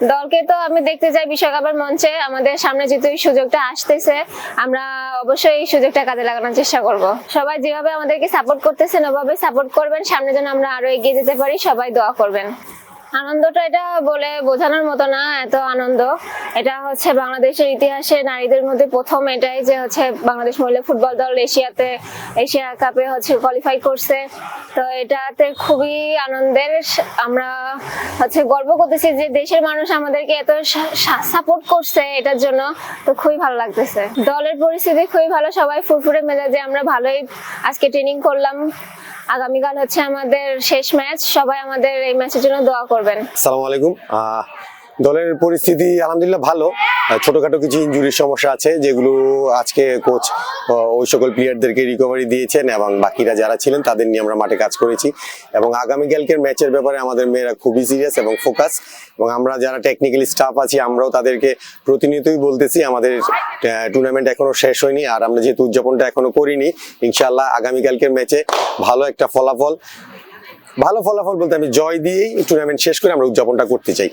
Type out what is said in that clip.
দলকে তো আমি দেখতে চাই বিশ্বকাপের মঞ্চে। আমাদের সামনে যেহেতু সুযোগটা আসতেছে, আমরা অবশ্যই এই সুযোগটা কাজে লাগানোর চেষ্টা করব। সবাই যেভাবে আমাদেরকে সাপোর্ট করতেছেন, ওভাবে সাপোর্ট করবেন, সামনে যেন আমরা আরও এগিয়ে যেতে পারি, সবাই দোয়া করবেন। আনন্দটা এটা বলে বোঝানোর মতো না, এত আনন্দ। এটা হচ্ছে বাংলাদেশের ইতিহাসে নারীদের মধ্যে প্রথম, এটাই যে হচ্ছে বাংলাদেশ মহিলা ফুটবল দল এশিয়াতে, এশিয়া কাপে হচ্ছে কোয়ালিফাই করছে। তো এটাতে খুবই আনন্দের, আমরা হচ্ছে গর্ব করতেছি যে দেশের মানুষ আমাদেরকে এত সাপোর্ট করছে এটার জন্য। তো খুবই ভালো লাগতেছে। দলের পরিস্থিতি খুবই ভালো, সবাই ফুরফুরে মেজাজে, আমরা ভালোই আজকে ট্রেনিং করলাম। আগামীকাল হচ্ছে আমাদের শেষ ম্যাচ সবাই আমাদের এই ম্যাচের জন্য দোয়া করবেন। সালাম আলাইকুম। দলের পরিস্থিতি আলহামদুলিল্লাহ ভালো। ছোটখাটো কিছু ইঞ্জুরির সমস্যা আছে, যেগুলো আজকে কোচ ওই সকল প্লেয়ারদেরকে রিকভারি দিয়েছেন এবং বাকিরা যারা ছিলেন তাদের নিয়ে আমরা মাঠে কাজ করেছি। এবং আগামীকালকের ম্যাচের ব্যাপারে আমাদের মেয়েরা খুবই সিরিয়াস এবং ফোকাস এবং আমরা যারা টেকনিক্যালি স্টাফ আছি, আমরাও তাদেরকে প্রতিনিয়তই বলতেছি, আমাদের টুর্নামেন্ট এখনও শেষ হয়নি, আর আমরা যেহেতু উদযাপনটা এখনও করিনি ইনশাল্লাহ আগামীকালকের ম্যাচে ভালো একটা ফলাফল, ভালো ফলাফল বলতে আমি জয় দিয়েই টুর্নামেন্ট শেষ করে আমরা উদযাপনটা করতে চাই।